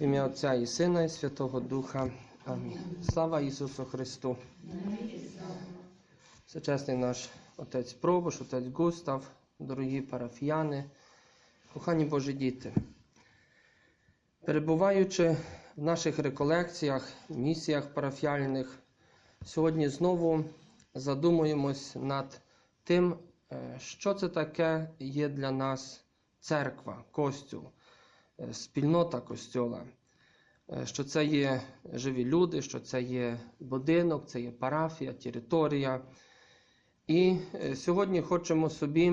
В ім'я Отця і Сина, і Святого Духа. Амінь. Слава Ісусу Христу! Всечесний наш отець Пробуш, отець Густав, дорогі парафіяни, кохані Божі діти. Перебуваючи в наших реколекціях, місіях парафіальних, сьогодні знову задумуємось над тим, е, що це таке є для нас церква, костюл, спільнота костюла. Е, Що це є живі люди, що це є будинок, це є парафія, територія. І е, сьогодні хочемо собі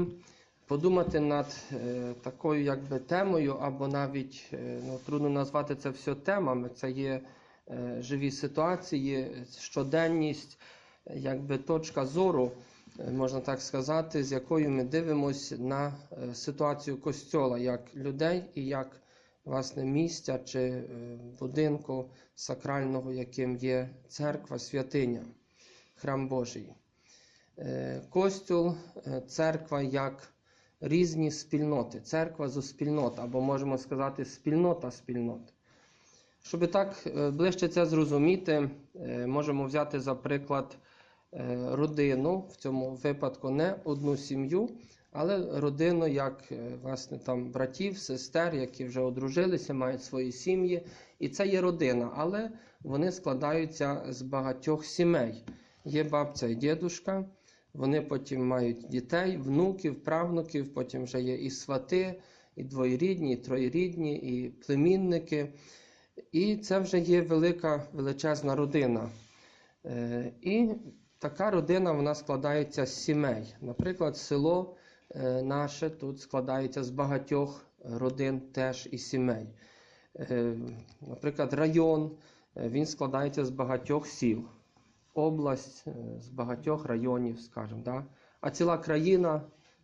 подумати над е, такою якби темою, або навіть е, ну, трудно назвати це все темами. Це є е, живі ситуації, щоденність, е, якби точка зору, е, можна так сказати, з якою ми дивимося на е, ситуацію костьола, як людей і як власне місця чи е, будинку сакрального, яким є церква, святиня, храм Божий. Е, Костюл, е, церква як різні спільноти, церква зо спільнот, або можемо сказати спільнота спільнот. Щоб так ближче це зрозуміти, можемо взяти за приклад родину, в цьому випадку не одну сім'ю, але родину як е, власне там братів, сестер, які вже одружилися, мають свої сім'ї. І це є родина, але вони складаються з багатьох сімей. Є бабця і дідушка, вони потім мають дітей, внуків, правнуків, потім вже є і свати, і двоєрідні, і троєрідні, і племінники. І це вже є велика величезна родина. Е, І така родина вона складається з сімей. Наприклад, село наше тут складається з багатьох родин теж і сімей. Е, Наприклад, район е, він складається з багатьох сіл, область е, з багатьох районів, скажімо. Да? А ціла країна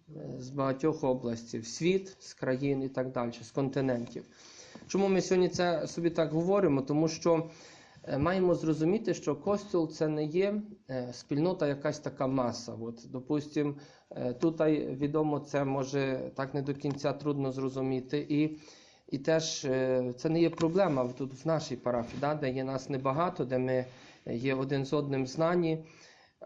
е, з багатьох областей, світ з країн і так далі, з континентів. Чому ми сьогодні це собі так говоримо? Тому що е, маємо зрозуміти, що костюл це не є е, спільнота, якась така маса. От, допустимо, е, тут відомо, це може так не до кінця трудно зрозуміти. І, і теж е, це не є проблема тут в нашій парафії, да, де є нас небагато, де ми є один з одним знані.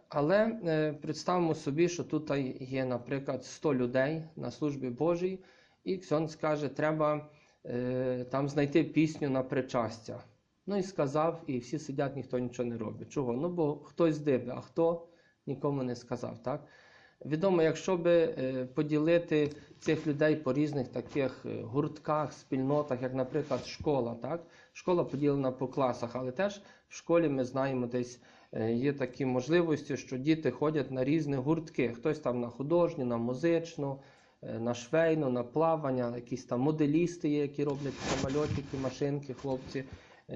Але е, представимо собі, що тут є, наприклад, 100 людей на службі Божій, і Ксьон скаже, треба е, там знайти пісню на причастя. Ну і сказав, і всі сидять, ніхто нічого не робить. Чого? Ну, бо хтось диви, а хто нікому не сказав. так? Відомо, якщо би е, поділити цих людей по різних таких е, гуртках, спільнотах, як, наприклад, школа. Так? Школа поділена по класах, але теж в школі ми знаємо, десь е, є такі можливості, що діти ходять на різні гуртки. Хтось там на художню, на музичну, на швейну, на плавання, якісь там моделісти є, які роблять самольотики, машинки, хлопці,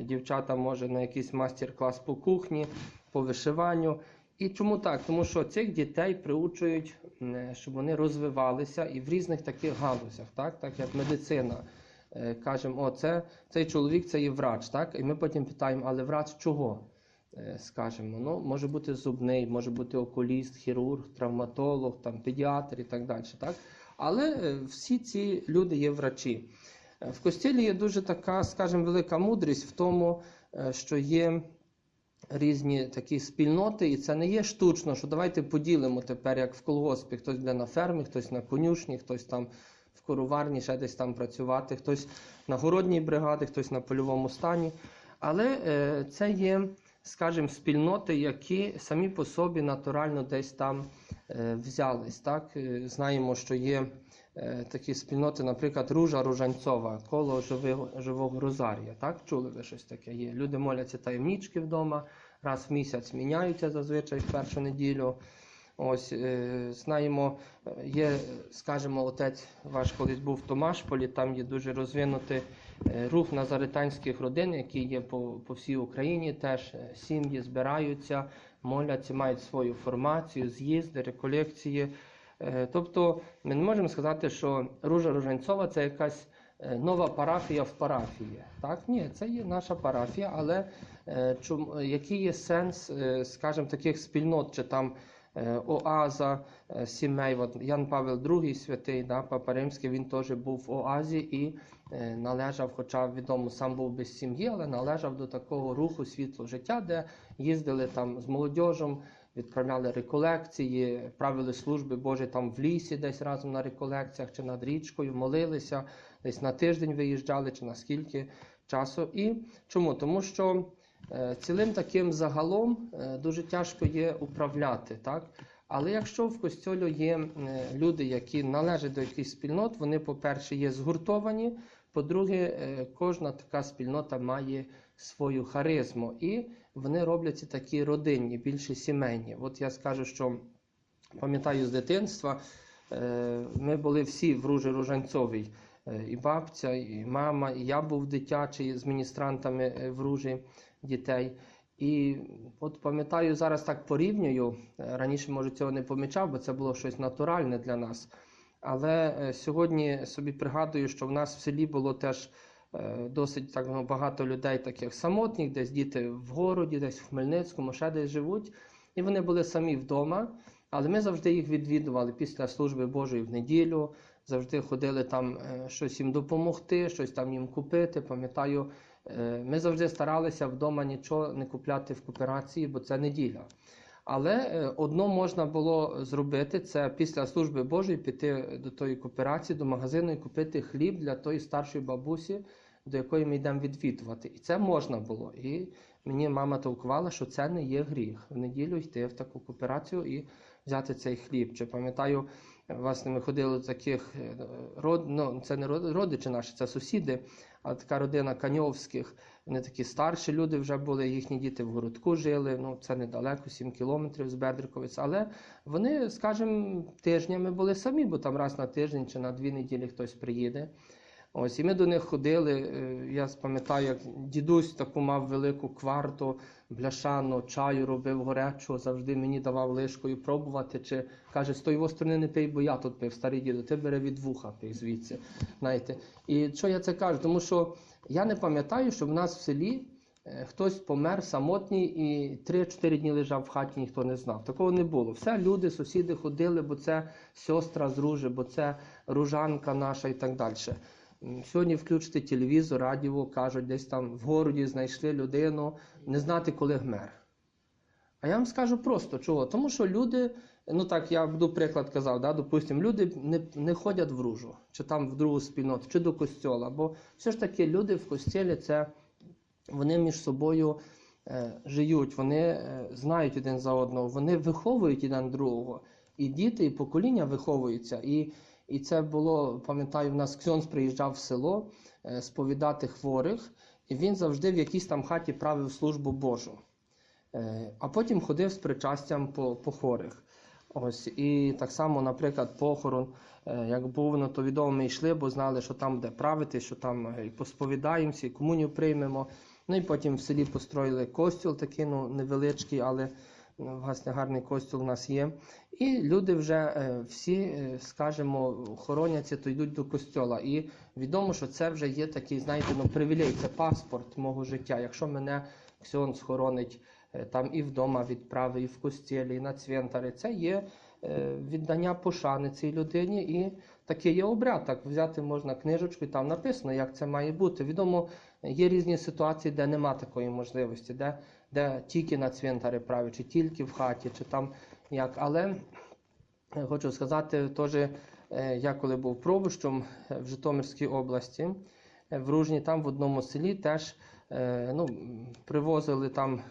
дівчата, може, на якийсь мастер-клас по кухні, по вишиванню. І чому так? Тому що цих дітей приучують, щоб вони розвивалися і в різних таких галузях, так, так як медицина. Е, Кажемо, о, це, цей чоловік це є врач, так? І ми потім питаємо, але врач чого? Е, Скажемо, ну, може бути зубний, може бути окуліст, хірург, травматолог, там, педіатр і так далі. Так? Але е, всі ці люди є врачі. Е, В костілі є дуже така, скажімо, велика мудрість в тому, е, що є різні такі спільноти, і це не є штучно, що давайте поділимо тепер, як в колгоспі, хтось буде на фермі, хтось на конюшні, хтось там в короварні, ще десь там працювати, хтось на городній бригаді, хтось на польовому стані. Але е, це є, скажімо, спільноти, які самі по собі натурально десь там взялись. Так? Знаємо, що є такі спільноти, наприклад, Ружа Ружанцова, коло живого, живого Розарія. Так? Чули ви щось таке? Є. Люди моляться таємнічки вдома, раз в місяць міняються зазвичай в першу неділю. Ось е, знаємо, е, є, скажімо, отець ваш колись був в Томашполі, там є дуже розвинутий е, рух назаританських родин, які є по, по всій Україні. Теж е, сім'ї збираються, моляться, мають свою формацію, з'їзди, реколекції. Е, Тобто ми не можемо сказати, що Ружа Ружанцова це якась е, нова парафія в парафії. Так? Ні, це є наша парафія, але е, який є сенс, скажімо, таких спільнот, чи там оаза сімей. От Ян Павел II святий, да, Папа Римський, він теж був в оазі і належав, хоча відомо сам був без сім'ї, але належав до такого руху світло життя, де їздили там з молодіжем, відправляли реколекції, правили служби Божі там в лісі, десь разом на реколекціях чи над річкою, молилися, десь на тиждень виїжджали, чи на скільки часу. І чому? Тому що е, цілим таким загалом е, дуже тяжко є управляти. так? Але якщо в костьолі є е, люди, які належать до якихось спільнот, вони, по-перше, є згуртовані, по-друге, кожна така спільнота має свою харизму, і вони робляться такі родинні, більше сімейні. От я скажу, що пам'ятаю з дитинства, е, ми були всі в Ружі Ружанцовій, Е, і бабця, і мама, і я був дитячий з міністрантами е, в Ружі дітей. І от пам'ятаю, зараз так порівнюю. Раніше, може, цього не помічав, бо це було щось натуральне для нас. Але сьогодні собі пригадую, що в нас в селі було теж досить так багато людей, таких самотніх, десь діти в городі, десь в Хмельницькому, ще десь живуть. І вони були самі вдома, але ми завжди їх відвідували після служби Божої в неділю. Завжди ходили там е, щось їм допомогти, щось там їм купити. Пам'ятаю, е, ми завжди старалися вдома нічого не купляти в кооперації, бо це неділя. Але е, одно можна було зробити це після служби Божої піти до тої кооперації, до магазину і купити хліб для тої старшої бабусі, до якої ми йдемо відвідувати. І це можна було. І мені мама толкувала, що це не є гріх. В неділю йти в таку кооперацію і взяти цей хліб. Чи пам'ятаю, власне, ми ходили до таких е, род, ну, це не родичі наші, це сусіди, а така родина Каньовських. Вони такі старші люди вже були, їхні діти в городку жили. Ну, це недалеко, 7 кілометрів з Бедриковиць. Але вони, скажімо, тижнями були самі, бо там раз на тиждень чи на дві неділі хтось приїде. Ось, і ми до них ходили. е, Я пам'ятаю, як дідусь таку мав велику кварту, бляшану, чаю робив горячого, завжди мені давав лишкою пробувати. Чи каже, з тої сторони не пий, бо я тут пив, старий діду, ти бери від вуха пий звідси. Знаєте. І що я це кажу? Тому що я не пам'ятаю, що в нас в селі е, хтось помер самотній і 3-4 дні лежав в хаті, ніхто не знав. Такого не було. Все люди, сусіди ходили, бо це сестра з Ружи, бо це ружанка наша і так далі. Сьогодні включити телевізор, радіо, кажуть, десь там в городі знайшли людину, не знати, коли вмер. А я вам скажу просто чого. Тому що люди, ну так я буду приклад казав, да, допустимо, люди не, не ходять в ружу, чи там в другу спільноту, чи до костьола. Бо все ж таки люди в костілі це вони між собою е, живуть, вони е, знають один за одного, вони виховують один другого. І діти, і покоління виховуються. І, і це було, пам'ятаю, в нас Ксьонс приїжджав в село е, сповідати хворих, і він завжди в якійсь там хаті правив службу Божу. Е, А потім ходив з причастям по, по хворих. Ось, і так само, наприклад, похорон, е, як був, ну, то відомо ми йшли, бо знали, що там буде правити, що там і посповідаємося, і комунію приймемо. Ну і потім в селі построїли костюл такий, ну, невеличкий, але власне гарний костюл у нас є. І люди вже е, всі, е, скажімо, хороняться, то йдуть до костьола. І відомо, що це вже є такий, знаєте, ну, привілей, це паспорт мого життя. Якщо мене Ксьон схоронить е, там і вдома відправи, і в костілі, і на цвинтарі, це є віддання пошани цій людині. І такий є обряд. Так взяти можна книжечку, і там написано, як це має бути. Відомо, є різні ситуації, де нема такої можливості, де, де тільки на цвинтарі править, чи тільки в хаті, чи там як. Але е, хочу сказати, теж е, я коли був пробущом е, в Житомирській області, в Ружні, там в одному селі теж ну, привозили там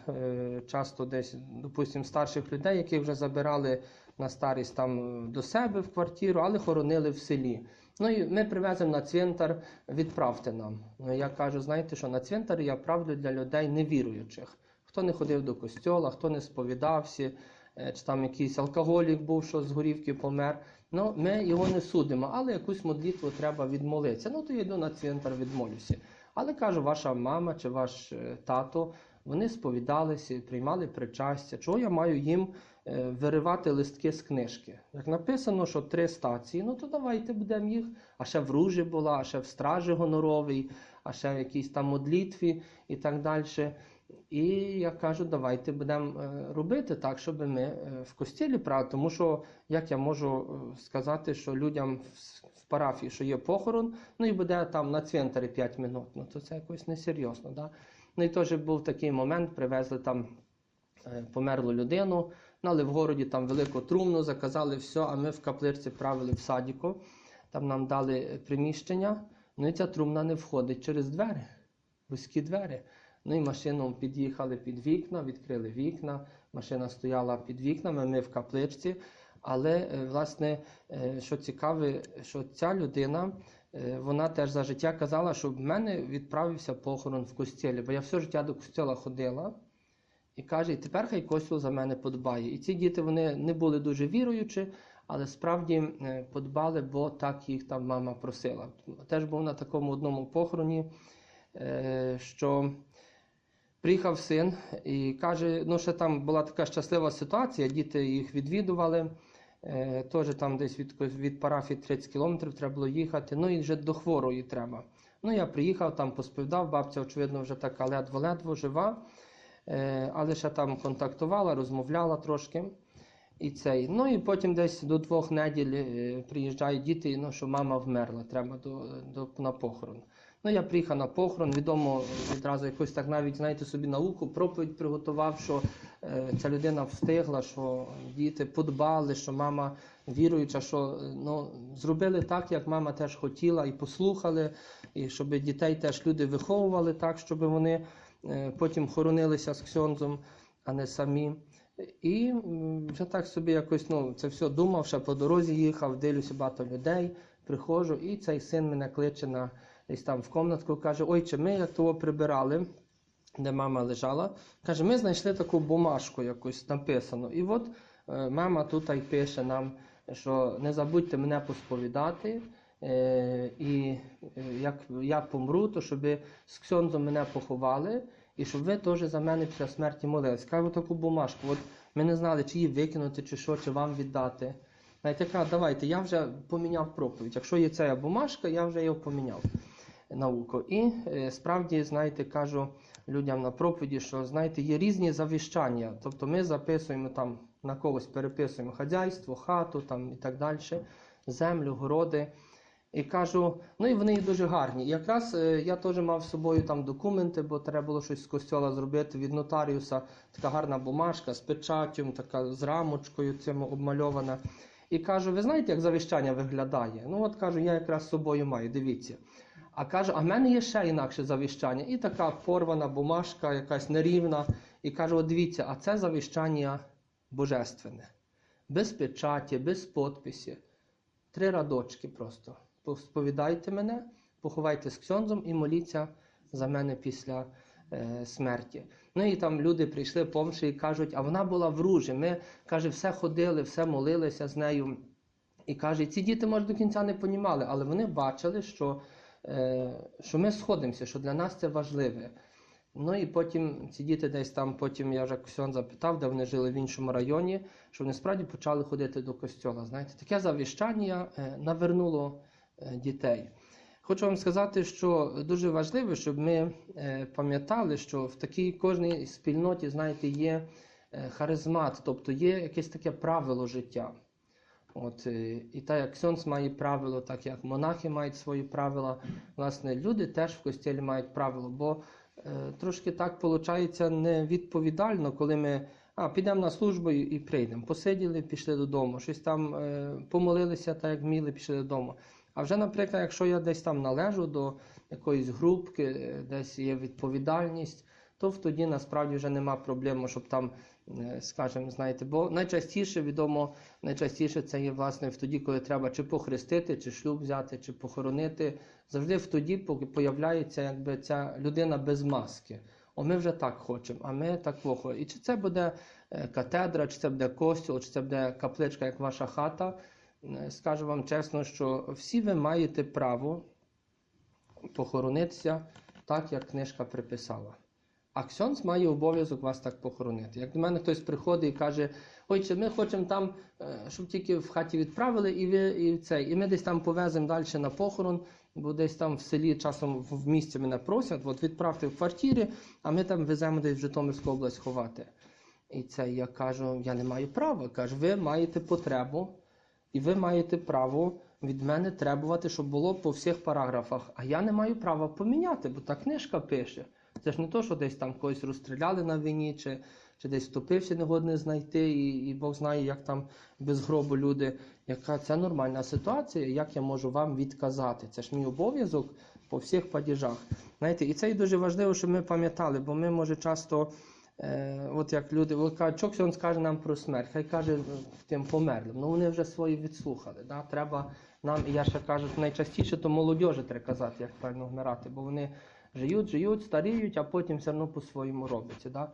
часто десь, допустимо, старших людей, яких вже забирали на старість там до себе в квартиру, але хоронили в селі. Ну і ми привеземо на цвинтар, відправте нам. Ну я кажу, знаєте, що на цвинтар я правлю для людей невіруючих. Хто не ходив до костьола, хто не сповідався, е, чи там якийсь алкоголік був, що з горівки помер. Ну, ми його не судимо, але якусь молитву треба відмолитися. Ну, то я йду на цвинтар, відмолюся. Але кажу, ваша мама чи ваш е, тато, вони сповідалися, приймали причастя. Чого я маю їм е, виривати листки з книжки? Як написано, що три стації, ну то давайте будемо їх. А ще в ружі була, а ще в стражі гоноровій, а ще в якійсь там модлітві і так далі. І я кажу, давайте будемо е, робити так, щоб ми е, в костілі правили. Тому що як я можу е, сказати, що людям в парафії, що є похорон, ну і буде там на цвинтарі 5 минут, ну то це якось несерйозно. Да? Ну і теж був такий момент, привезли там померлу людину, але в городі там велику трумну, заказали все, а ми в капличці правили в садіку. Там нам дали приміщення, ну і ця трумна не входить через двері, вузькі двері. Ну і машину під'їхали під вікна, відкрили вікна, машина стояла під вікнами, ми в капличці. Але е, власне, е, що цікаве, що ця людина, е, вона теж за життя казала, що в мене відправився похорон в костілі, бо я все життя до костіла ходила. І каже, і тепер хай Костюл за мене подбає. І ці діти вони не були дуже віруючі, але справді подбали, бо так їх там мама просила. Теж був на такому одному похороні, що приїхав син і каже, ну ще там була така щаслива ситуація, діти їх відвідували. Е, Теж там десь від, від парафії 30 кілометрів треба було їхати. Ну і вже до хворої треба. Ну я приїхав, там посповідав, бабця, очевидно, вже така ледве-ледве жива. Е, але ще там контактувала, розмовляла трошки. І цей. Ну і потім десь до двох неділь е, приїжджають діти, ну, що мама вмерла, треба до, до, на похорон. Ну, я приїхав на похорон, відомо відразу якось так навіть, знаєте, собі науку, проповідь приготував, що е, ця людина встигла, що діти подбали, що мама віруюча, що е, ну, зробили так, як мама теж хотіла, і послухали, і щоб дітей теж люди виховували так, щоб вони е, потім хоронилися з ксьонзом, а не самі. І вже так собі якось ну, це все думав, ще по дорозі їхав, дивлюся багато людей, приходжу, і цей син мене кличе на десь там в комнатку, каже: Ой, чи ми як того прибирали, де мама лежала. Каже, ми знайшли таку бумажку якусь написану. І от е, мама тут й пише нам, що не забудьте мене посповідати. Е, і е, як я помру, то щоб з ксьондом мене поховали, і щоб ви теж за мене після смерті молились. Кажу таку бумажку. От ми не знали, чи її викинути, чи що, чи вам віддати. Навіть яка, давайте, я вже поміняв проповідь. Якщо є ця бумажка, я вже його поміняв науку. І е, справді, знаєте, кажу людям на проповіді, що знаєте, є різні завіщання. Тобто ми записуємо там на когось переписуємо хазяйство, хату там і так далі, землю, городи. І кажу, ну і вони дуже гарні. І якраз е, я теж мав з собою там документи, бо треба було щось з костьола зробити від нотаріуса. Така гарна бумажка з печаттю, така з рамочкою цим обмальована. І кажу, ви знаєте, як завіщання виглядає? Ну от кажу, я якраз з собою маю, дивіться. А кажу, а в мене є ще інакше завіщання. І така порвана бумажка, якась нерівна. І кажу, от дивіться, а це завіщання божественне. Без печаті, без подписі. Три радочки просто. Сповідайте мене, поховайте з ксьонзом і моліться за мене після е, смерті. Ну і там люди прийшли помші і кажуть, а вона була в ружі. Ми, каже, все ходили, все молилися з нею. І каже, ці діти, може, до кінця не понімали, але вони бачили, що, що ми сходимося, що для нас це важливе. Ну і потім ці діти десь там, потім я вже Ксьон запитав, де вони жили в іншому районі, що вони справді почали ходити до костьола. Знаєте, таке завіщання е, навернуло е, дітей. Хочу вам сказати, що дуже важливо, щоб ми е, пам'ятали, що в такій кожній спільноті, знаєте, є е, харизмат, тобто є якесь таке правило життя. От, е, і так як Ксьонс має правило, так як монахи мають свої правила, власне, люди теж в костілі мають правило, бо е, трошки так виходить невідповідально, коли ми а, підемо на службу і, і прийдемо. Посиділи, пішли додому, щось там е, помолилися, так як вміли, пішли додому. А вже, наприклад, якщо я десь там належу до якоїсь групки, е, десь є відповідальність, то тоді насправді вже нема проблеми, щоб там, скажімо, знаєте, бо найчастіше відомо, найчастіше це є власне в тоді, коли треба чи похрестити, чи шлюб взяти, чи похоронити. Завжди в тоді появляється якби ця людина без маски. О, ми вже так хочемо, а ми так хочемо. І чи це буде е, катедра, чи це буде костюл, чи це буде капличка, як ваша хата. Е, Скажу вам чесно, що всі ви маєте право похоронитися так, як книжка приписала. А Ксьонс має обов'язок вас так похоронити. Як до мене хтось приходить і каже, ой, чи ми хочемо там, е, щоб тільки в хаті відправили, і ви, і, це, і ми десь там повеземо далі на похорон. Бо десь там в селі часом в місті мене просять, от відправте в квартирі, а ми там веземо десь в Житомирську область ховати. І це я кажу, я не маю права. Кажу, ви маєте потребу, і ви маєте право від мене требувати, щоб було по всіх параграфах. А я не маю права поміняти, бо та книжка пише. Це ж не то, що десь там когось розстріляли на війні, чи, чи десь втопився, негодне знайти, і, і Бог знає, як там без гробу люди. Яка це нормальна ситуація, як я можу вам відказати? Це ж мій обов'язок по всіх падіжах. Знаєте, і це і дуже важливо, щоб ми пам'ятали, бо ми може часто. Е, от як люди кажуть, що він скаже нам про смерть, хай каже тим померлим. Ну вони вже свої відслухали. Да? Треба нам, і я ще кажу, найчастіше то молодіжі треба казати, як правильно вмирати, бо вони живуть, живуть, старіють, а потім все одно по-своєму робиться. Да?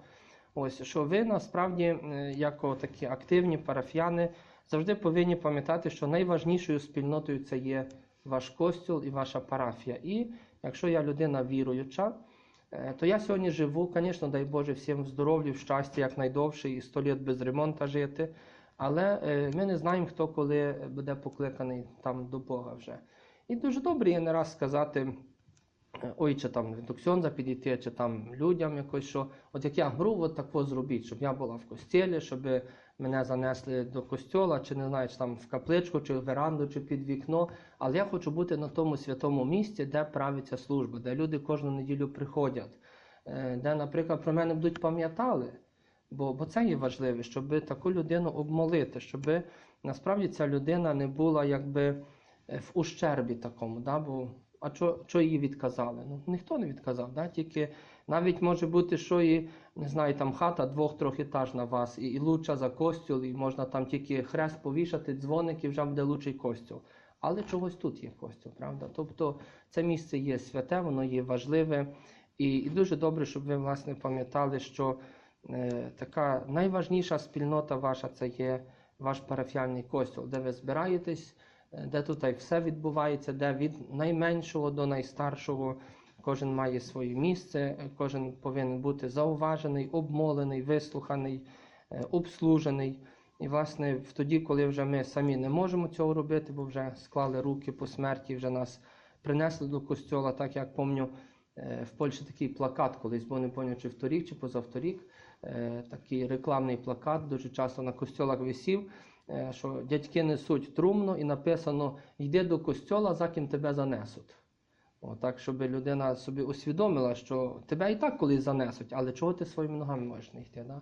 Ось що ви насправді, е, як такі активні парафіяни, завжди повинні пам'ятати, що найважнішою спільнотою це є ваш костюл і ваша парафія. І якщо я людина віруюча, Е, то я сьогодні живу, звісно, дай Боже, всім здоров'ю, в щасті якнайдовше і 100 літ без ремонту жити. Але е, ми не знаємо, хто коли буде покликаний там до Бога вже. І дуже добре є не раз сказати, ой, чи там до Ксьонза підійти, чи там людям якось, що от як я гру, от тако зробіть, щоб я була в костілі, щоб мене занесли до костьола, чи не знаю, чи там в капличку, чи в веранду, чи під вікно. Але я хочу бути на тому святому місці, де правиться служба, де люди кожну неділю приходять, е, де, наприклад, про мене будуть пам'ятали. Бо, бо це є важливе, щоб таку людину обмолити, щоб насправді ця людина не була якби е, в ущербі такому. Да? Бо, а що, її відказали? Ну, ніхто не відказав, да? тільки навіть може бути, що і не знаю, там хата двох-трьох на вас, і, і лучша за костюл, і можна там тільки хрест повішати, дзвоник, і вже буде лучший костюл. Але чогось тут є костюл, правда? Тобто це місце є святе, воно є важливе. І, і дуже добре, щоб ви власне пам'ятали, що е, така найважніша спільнота ваша це є ваш парафіальний костюл, де ви збираєтесь, де тут все відбувається, де від найменшого до найстаршого кожен має своє місце, е, кожен повинен бути зауважений, обмолений, вислуханий, е, обслужений. І, власне, тоді, коли вже ми самі не можемо цього робити, бо вже склали руки по смерті, вже нас принесли до костьола, так як е, в Польщі такий плакат колись, бо не пам'ятаю, чи вторік, чи позавторік, е, такий рекламний плакат, дуже часто на костьолах висів, е, що дядьки несуть трумно і написано Йди до костьола, за ким тебе занесуть. О, так, щоб людина собі усвідомила, що тебе і так колись занесуть, але чого ти своїми ногами можеш не йти. Да?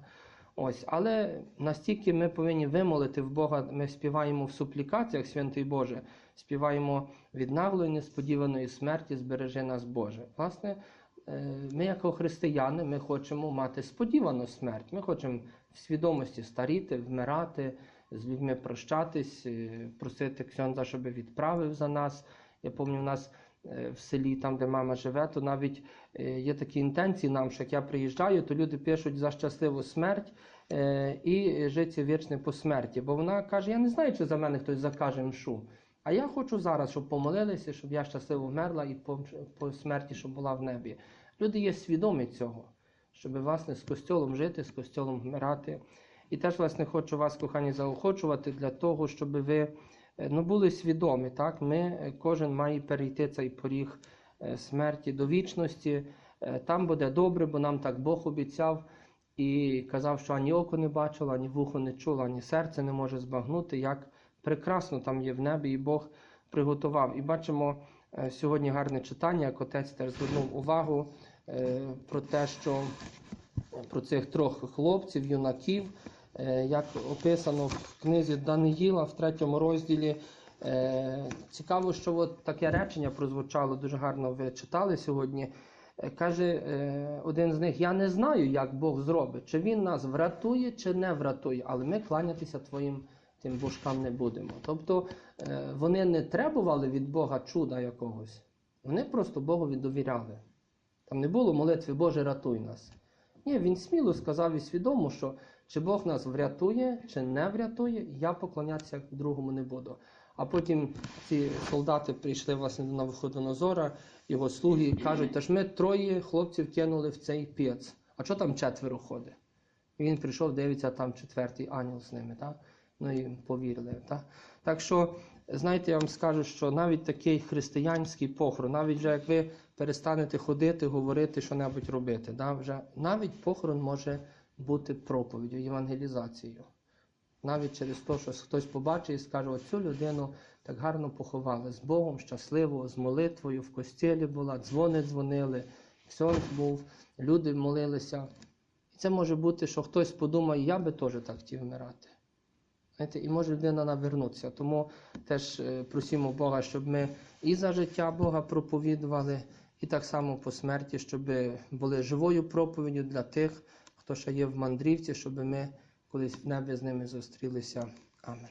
Ось, Але настільки ми повинні вимолити в Бога, ми співаємо в суплікаціях, святий Боже, співаємо від наглої несподіваної смерті, збережи нас Боже. Власне, е, ми, як християни, ми хочемо мати сподівану смерть. Ми хочемо в свідомості старіти, вмирати, з людьми прощатись, е, просити Ксьонза, щоб відправив за нас. Я пам'ятаю, у нас е, в селі, там, де мама живе, то навіть е, є такі інтенції нам, що як я приїжджаю, то люди пишуть за щасливу смерть і життя вічне по смерті. Бо вона каже: я не знаю, чи за мене хтось закаже мшу. А я хочу зараз, щоб помолилися, щоб я щасливо вмерла і по, по смерті, щоб була в небі. Люди є свідомі цього, щоб власне з костьолом жити, з костьолом вмирати. І теж, власне, хочу вас, кохані, заохочувати для того, щоб ви е, ну, були свідомі. Так? Ми, е, Кожен має перейти цей поріг е, смерті до вічності. Там буде добре, бо нам так Бог обіцяв і казав, що ані око не бачило, ані вухо не чуло, ані серце не може збагнути, як прекрасно там є в небі, і Бог приготував. І бачимо сьогодні гарне читання, як отець теж звернув увагу про те, що про цих трьох хлопців, юнаків, як описано в книзі Даниїла в третьому розділі. Е, Цікаво, що от таке речення прозвучало, дуже гарно ви читали сьогодні. Е, Каже е, один з них: Я не знаю, як Бог зробить, чи він нас врятує, чи не врятує, але ми кланятися твоїм тим божкам не будемо. Тобто е, вони не требували від Бога чуда якогось, вони просто Богові довіряли. Там не було молитви Боже, рятуй нас. Ні, він сміло сказав і свідомо, що чи Бог нас врятує, чи не врятує, я поклонятися другому не буду. А потім ці солдати прийшли власне до Навуходонозора, його слуги кажуть, та ж ми троє хлопців кинули в цей пець. А що там четверо ходить? І він прийшов, дивиться, там четвертий ангел з ними. Так? Ну і повірили. Так, так що знаєте, я вам скажу, що навіть такий християнський похорон, навіть вже як ви перестанете ходити, говорити, що небудь робити, да, вже навіть похорон може бути проповіддю, євангелізацією. Навіть через те, що хтось побачить і скаже, оцю людину так гарно поховали з Богом, щасливо, з молитвою, в костілі була, дзвони дзвонили, ксьонз був, люди молилися. І це може бути, що хтось подумає, я би теж так хотів вмирати. Знаєте, і може людина навернутися. Тому теж е, просимо Бога, щоб ми і за життя Бога проповідували, і так само по смерті, щоб були живою проповіддю для тих, хто ще є в мандрівці, щоб ми колись в небі з ними зустрілися. Амінь.